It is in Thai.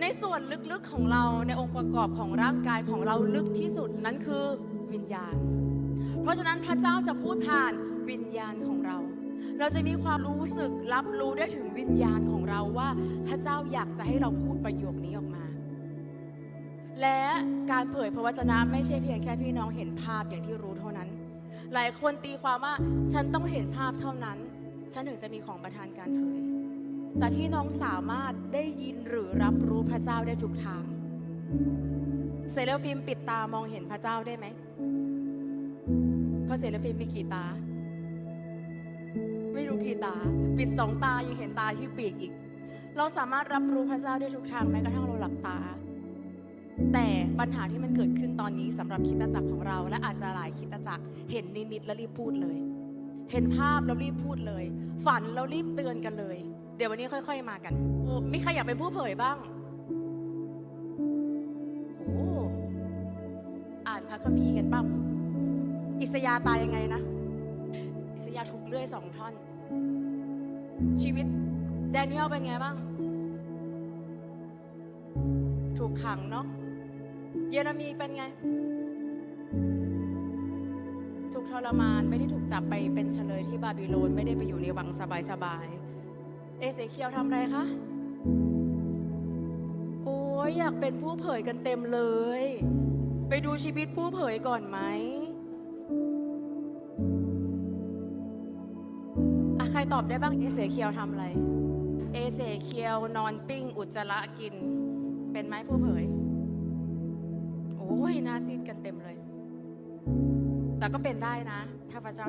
ในส่วนลึกๆของเราในองค์ประกอบของร่างกายของเราลึกที่สุดนั้นคือวิญญาณ เพราะฉะนั้นพระเจ้าจะพูดผ่านวิญญาณของเรา เราจะมีความรู้สึกรับรู้ได้ถึงวิญญาณของเราว่า พระเจ้าอยากจะให้เราพูดประโยคนี้ออกมา และการเผยพระวจนะไม่ใช่เพียงแค่พี่น้องเห็นภาพอย่างที่รู้เท่านั้น หลายคนตีความว่าฉันต้องเห็นภาพเท่านั้น ฉันถึงจะมีของประทานการเผย แต่พี่น้องสามารถได้ยินหรือรับรู้พระเจ้าได้ทุกทาง เซเลฟิมปิดตามองเห็นพระเจ้าได้ไหม เพราะเซเลฟิมมีกี่ตา ไม่รู้กี่ตา ปิดสองตายังเห็นตาที่ปีกอีก เราสามารถรับรู้พระเจ้าได้ทุกทางแม้กระทั่งเราหลับตา แต่ปัญหาที่มันเกิดขึ้นตอนนี้สำหรับคิดจักรของเรา และอาจจะหลายคิดจักรเห็นนิมิตแล้วรีบพูดเลย เห็นภาพแล้วรีบพูดเลย ฝันแล้วรีบเตือนกันเลย ดี๋ยววันนี้ค่อย ๆ มากันโอ้มีใครอยากเป็นผู้เผยบ้างโอ้อ่านพระคัมภีร์กันบ้างอิสยาตายยังไงนะ อิสยาถูกเลื่อยสองท่อน ชีวิตแดเนียลเป็นไงบ้าง ถูกขังเนาะเยเรมีเป็นไง ถูกทรมานไม่ได้ถูกจับไปเป็นเฉลยที่บาบิโลน ไม่ได้ไปอยู่ในวังสบายๆ เอเสเคียวทำอะไรคะ โอ้ยอยากเป็นผู้เผยกันเต็มเลย ไปดูชีวิตผู้เผยก่อนไหมอะใครตอบได้บ้างเอเสเคียวทำอะไร เอเสเคียวนอนปิ้งอุจจาระกิน เป็นไหมผู้เผย โอ้ยน่าซีดกันเต็มเลย แต่ก็เป็นได้นะ ถ้าพระเจ้า